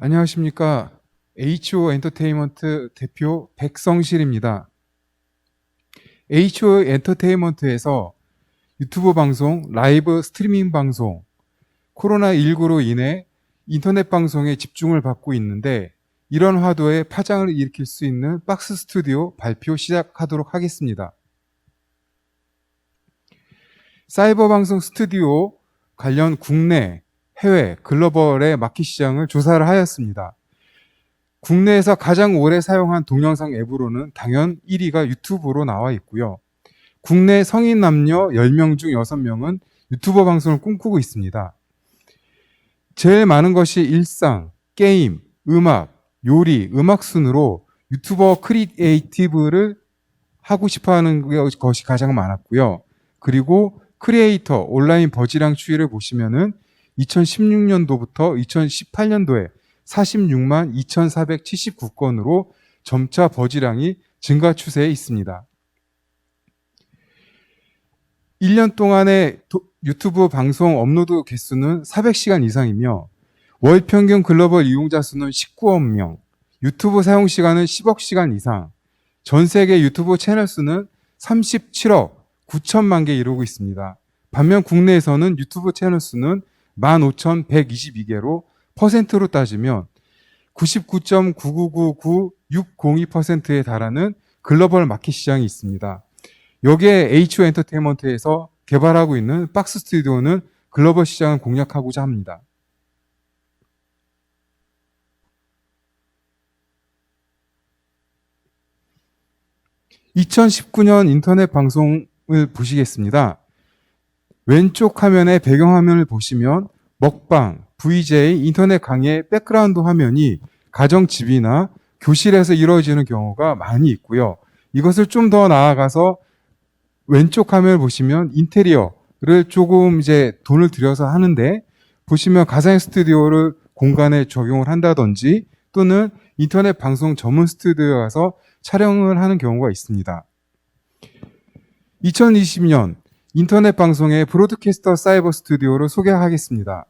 안녕하십니까. HO 엔터테인먼트 대표 백성실입니다. HO 엔터테인먼트에서 유튜브 방송, 라이브 스트리밍 방송, 코로나19로 인해 인터넷 방송에 집중을 받고 있는데 이런 화두에 파장을 일으킬 수 있는 박스 스튜디오 발표 시작하도록 하겠습니다. 사이버 방송 스튜디오 관련 국내, 해외, 글로벌의 마켓 시장을 조사를 하였습니다. 국내에서 가장 오래 사용한 동영상 앱으로는 당연 1위가 유튜브로 나와 있고요. 국내 성인 남녀 10명 중 6명은 유튜버 방송을 꿈꾸고 있습니다. 제일 많은 것이 일상, 게임, 음악, 요리, 음악 순으로 유튜버 크리에이티브를 하고 싶어 하는 것이 가장 많았고요. 그리고 크리에이터 온라인 버지랑 추이를 보시면은 2016년도부터 2018년도에 46만 2,479건으로 점차 버지량이 증가 추세에 있습니다. 1년 동안의 도- 유튜브 방송 업로드 개수는 400시간 이상이며 월 평균 글로벌 이용자 수는 19억 명, 유튜브 사용 시간은 10억 시간 이상, 전 세계 유튜브 채널 수는 37억 9천만 개 이루고 있습니다. 반면 국내에서는 유튜브 채널 수는 15,122개로 퍼센트로 따지면 99.9999602%에 달하는 글로벌 마켓 시장이 있습니다. 여기에 HO 엔터테인먼트에서 개발하고 있는 박스 스튜디오는 글로벌 시장을 공략하고자 합니다. 2019년 인터넷 방송을 보시겠습니다. 왼쪽 화면의 배경 화면을 보시면 먹방, VJ, 인터넷 강의 백그라운드 화면이 가정집이나 교실에서 이루어지는 경우가 많이 있고요. 이것을 좀 더 나아가서 왼쪽 화면을 보시면 인테리어를 조금 이제 돈을 들여서 하는데 보시면 가상 스튜디오를 공간에 적용을 한다든지 또는 인터넷 방송 전문 스튜디오에 가서 촬영을 하는 경우가 있습니다. 2020년 인터넷 방송의 브로드캐스터 사이버 스튜디오를 소개하겠습니다.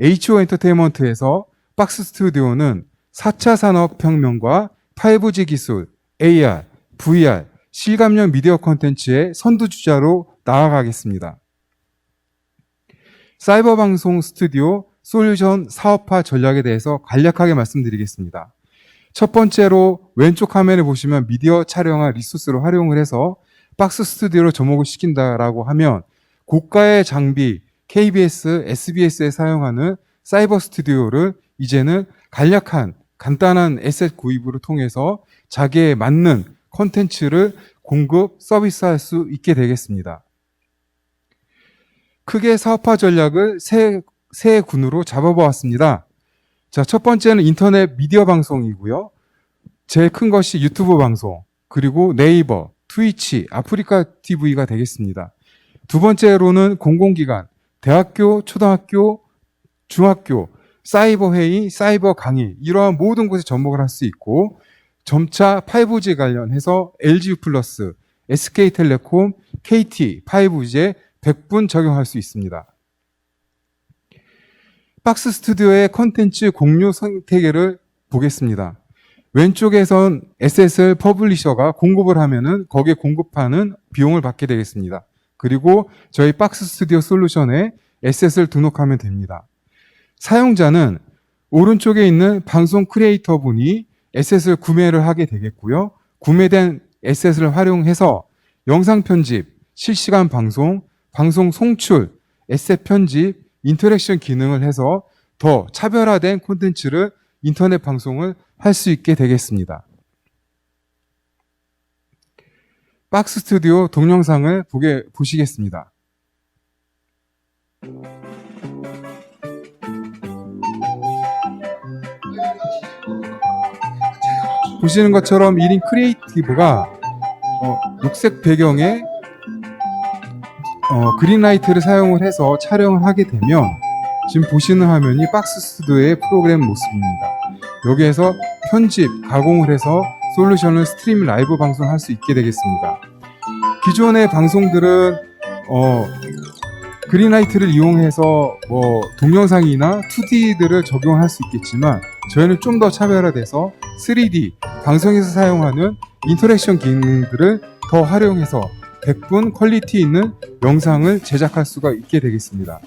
HO 엔터테인먼트에서 박스 스튜디오는 4차 산업혁명과 5G 기술, AR, VR, 실감형 미디어 콘텐츠의 선두주자로 나아가겠습니다. 사이버 방송 스튜디오 솔루션 사업화 전략에 대해서 간략하게 말씀드리겠습니다. 첫 번째로 왼쪽 화면에 보시면 미디어 촬영한 리소스를 활용을 해서 박스 스튜디오로 접목을 시킨다라고 하면 고가의 장비 KBS, SBS에 사용하는 사이버 스튜디오를 이제는 간략한 간단한 에셋 구입으로 통해서 자기에 맞는 컨텐츠를 공급, 서비스할 수 있게 되겠습니다. 크게 사업화 전략을 세, 세 군으로 잡아보았습니다. 자, 첫 번째는 인터넷 미디어 방송이고요. 제일 큰 것이 유튜브 방송, 그리고 네이버, 트위치, 아프리카 TV가 되겠습니다. 두 번째로는 공공기관, 대학교, 초등학교, 중학교, 사이버 회의, 사이버 강의, 이러한 모든 곳에 접목을 할 수 있고, 점차 5G 관련해서 LG 플러스, SK텔레콤, KT, 5G에 100분 적용할 수 있습니다. 박스 스튜디오의 컨텐츠 공유 생태계를 보겠습니다. 왼쪽에선 SSL 퍼블리셔가 공급을 하면은 거기에 공급하는 비용을 받게 되겠습니다. 그리고 저희 박스 스튜디오 솔루션에 SSL 등록하면 됩니다. 사용자는 오른쪽에 있는 방송 크리에이터 분이 SSL 구매를 하게 되겠고요. 구매된 SS를 활용해서 영상 편집, 실시간 방송, 방송 송출, 에셋 편집, 인터랙션 기능을 해서 더 차별화된 콘텐츠를 인터넷 방송을 할 수 있게 되겠습니다. 박스 스튜디오 동영상을 보게 보시겠습니다. 보시는 것처럼 1인 크리에이티브가 어, 녹색 배경에 어, 그린라이트를 사용을 해서 촬영을 하게 되면 지금 보시는 화면이 박스 스튜디오의 프로그램 모습입니다. 여기에서 편집, 가공을 해서 솔루션을 스트림 라이브 방송할 수 있게 되겠습니다. 기존의 방송들은 어, 그린라이트를 이용해서 뭐 동영상이나 2D들을 적용할 수 있겠지만 저희는 좀 더 차별화돼서 3D 방송에서 사용하는 인터랙션 기능들을 더 활용해서 100분 퀄리티 있는 영상을 제작할 수가 있게 되겠습니다.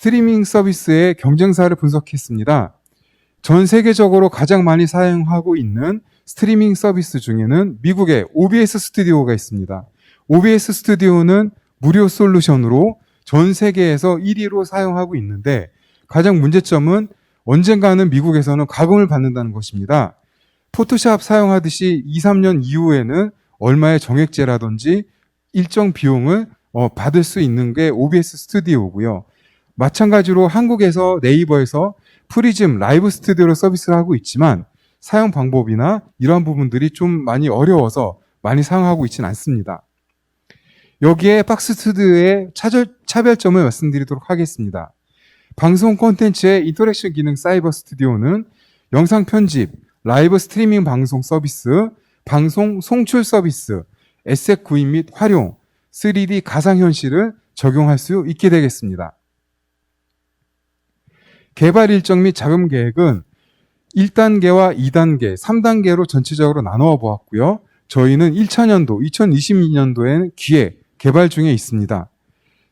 스트리밍 서비스의 경쟁사를 분석했습니다. 전 세계적으로 가장 많이 사용하고 있는 스트리밍 서비스 중에는 미국의 OBS 스튜디오가 있습니다. OBS 스튜디오는 무료 솔루션으로 전 세계에서 1위로 사용하고 있는데 가장 문제점은 언젠가는 미국에서는 가금을 받는다는 것입니다. 포토샵 사용하듯이 2, 3년 이후에는 얼마의 정액제라든지 일정 비용을 어, 받을 수 있는 게 OBS 스튜디오고요. 마찬가지로 한국에서 네이버에서 프리즘 라이브 스튜디오로 서비스를 하고 있지만 사용 방법이나 이러한 부분들이 좀 많이 어려워서 많이 사용하고 있지는 않습니다. 여기에 박스 스튜디오의 차절, 차별점을 말씀드리도록 하겠습니다. 방송 콘텐츠의 인터랙션 기능 사이버 스튜디오는 영상 편집, 라이브 스트리밍 방송 서비스, 방송 송출 서비스, 에셋 구입 및 활용, 3D 가상현실을 적용할 수 있게 되겠습니다. 개발 일정 및 자금 계획은 1단계와 2단계, 3단계로 전체적으로 나누어 보았고요. 저희는 1차년도, 2022년도에는 기획, 개발 중에 있습니다.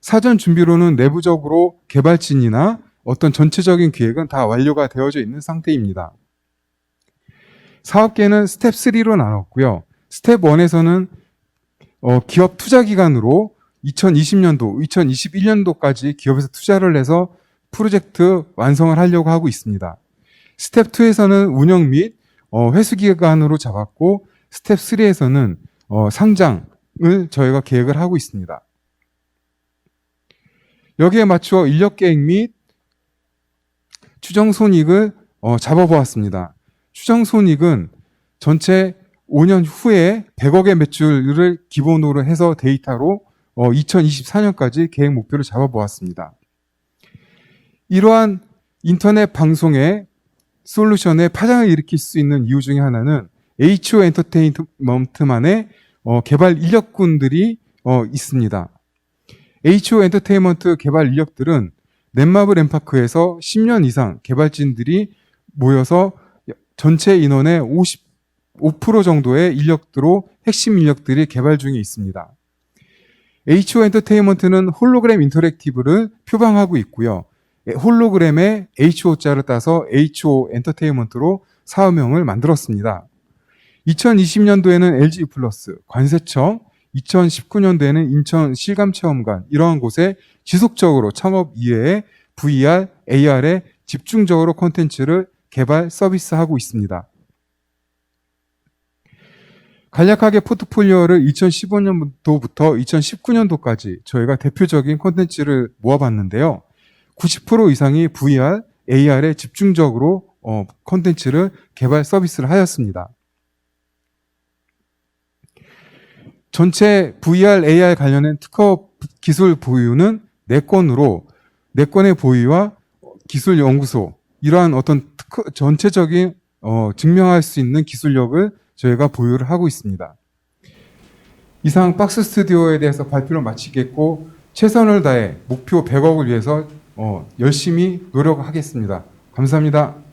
사전 준비로는 내부적으로 개발진이나 어떤 전체적인 기획은 다 완료가 되어져 있는 상태입니다. 사업계는 스텝 3로 나눴고요. 스텝 1에서는 어, 기업 투자 기간으로 2020년도, 2021년도까지 기업에서 투자를 해서 프로젝트 완성을 하려고 하고 있습니다. 스텝 2에서는 운영 및 어, 회수 기간으로 잡았고 스텝 3에서는 어, 상장을 저희가 계획을 하고 있습니다. 여기에 맞추어 인력 계획 및 추정 손익을 어, 잡아보았습니다. 추정 손익은 전체 5년 후에 100억의 매출을 기본으로 해서 데이터로 어, 2024년까지 계획 목표를 잡아보았습니다. 이러한 인터넷 방송의 솔루션에 파장을 일으킬 수 있는 이유 중에 하나는 HO 엔터테인먼트만의 어, 개발 인력군들이 어, 있습니다. HO 엔터테인먼트 개발 인력들은 넷마블 엠파크에서 10년 이상 개발진들이 모여서 전체 인원의 55% 정도의 인력들로 핵심 인력들이 개발 중에 있습니다. HO 엔터테인먼트는 홀로그램 인터랙티브를 표방하고 있고요. 홀로그램의 HO자를 따서 HO 엔터테인먼트로 사업명을 만들었습니다. 2020년도에는 LG 플러스, 관세청, 2019년도에는 인천 실감체험관 이러한 곳에 지속적으로 창업 이외에 VR, AR에 집중적으로 콘텐츠를 개발 서비스하고 있습니다. 간략하게 포트폴리오를 2015년도부터 2019년도까지 저희가 대표적인 콘텐츠를 모아봤는데요. 90% 이상이 VR, AR에 집중적으로 어, 콘텐츠를 개발 서비스를 하였습니다. 전체 VR, AR 관련된 특허 기술 보유는 4건으로 4건의 보유와 기술 연구소 이러한 어떤 특허, 전체적인 어, 증명할 수 있는 기술력을 저희가 보유를 하고 있습니다. 이상 박스 스튜디오에 대해서 발표를 마치겠고 최선을 다해 목표 100억을 위해서 어, 열심히 노력하겠습니다. 감사합니다.